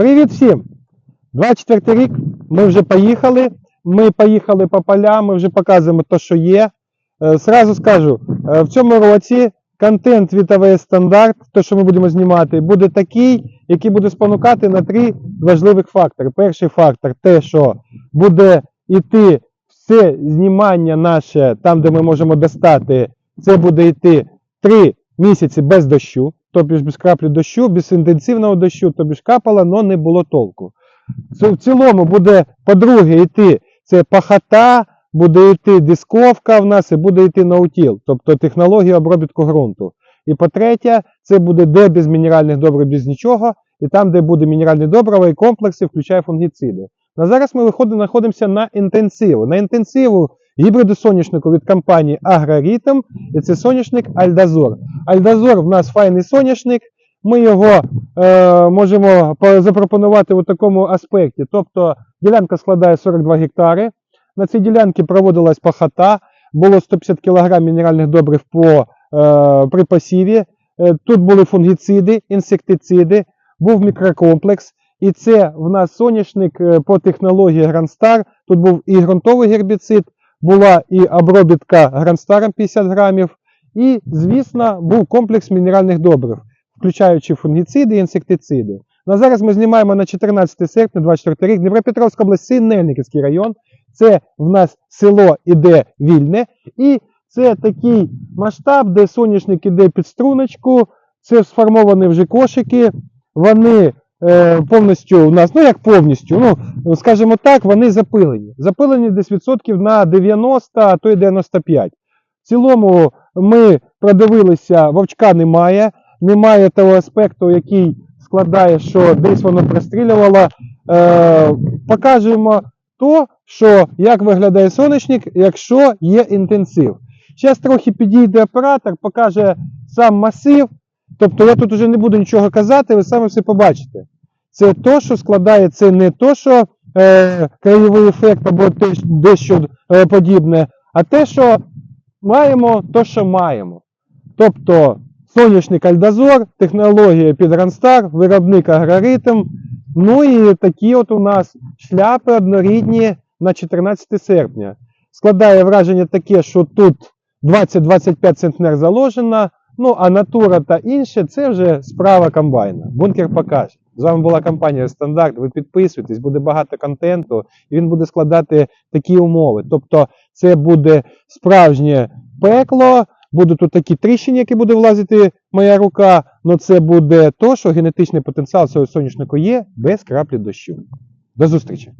Привіт всім! 24 рік, ми вже поїхали. Ми поїхали по полям, ми вже показуємо те, що є. Е, Сразу скажу, е, в цьому році контент від АВС стандарт, те, що ми будемо знімати, буде такий, який буде спонукати на три важливих фактори. Перший фактор те, що буде йти все знімання наше, там, де ми можемо достати, це буде йти три місяці без дощу, тобі ж без краплі дощу, без інтенсивного дощу, тобі ж капало, але не було толку. Це в цілому буде, по-друге, йти це пахота, буде йти дисковка в нас і буде йти наутіл, тобто технологія обробітку ґрунту. І по-третє, це буде де без мінеральних добрив, без нічого, і там, де буде мінеральні добрива і комплекси, включає фунгіциди. На зараз ми виходимо, знаходимося на інтенсиву. На інтенсиву гібриду соняшнику від компанії Агроритм, і це соняшник Альдазор. Альдазор в нас файний соняшник. Ми його е, можемо запропонувати у такому аспекті. Тобто ділянка складає 42 гектари. На цій ділянці проводилась пахота, було 150 кг мінеральних добрив по, е, при. Е, тут були фунгіциди, інсектициди, був мікрокомплекс. І це в нас соняшник е, по технології Грандстар. Тут був і ґрунтовий гербіцид, була і обробітка Грандстаром 50 грамів. І, звісно, був комплекс мінеральних добрив, включаючи фунгіциди і інсектициди. На зараз ми знімаємо на 14 серпня 24 рік Дніпропетровська область, Синельниківський район. Це в нас село іде вільне. І це такий масштаб, де соняшник іде під струночку. Це сформовані вже кошики. Вони повністю у нас, ну як повністю, ну скажімо так, вони запилені. Запилені десь відсотків на 90, а то й 95. В цілому ми продивилися, вовчка немає, немає того аспекту, який складає, що десь воно прострілювало. Е, покажемо то, що як виглядає сонячник, якщо є інтенсив. Зараз трохи підійде оператор, покаже сам масив. Тобто я тут вже не буду нічого казати, ви самі все побачите. Це то, що складає, це не то, що е, краєвий ефект або дещо е, подібне, а те, що маємо, то, що маємо. Тобто соняшник Альдазор, технологія під Рандстар, виробник Агроритм. Ну і такі от у нас шляпи однорідні на 14 серпня. Складає враження таке, що тут 20-25 центнер заложено, ну а натура та інше це вже справа комбайна. Бункер покаже. З вами була компанія Стандарт. Ви підписуйтесь, буде багато контенту, і він буде складати такі умови. Тобто, це буде справжнє пекло. Будуть тут такі тріщини, які буде влазити моя рука, але це буде то, що генетичний потенціал цього соняшнику є без краплі дощу. До зустрічі!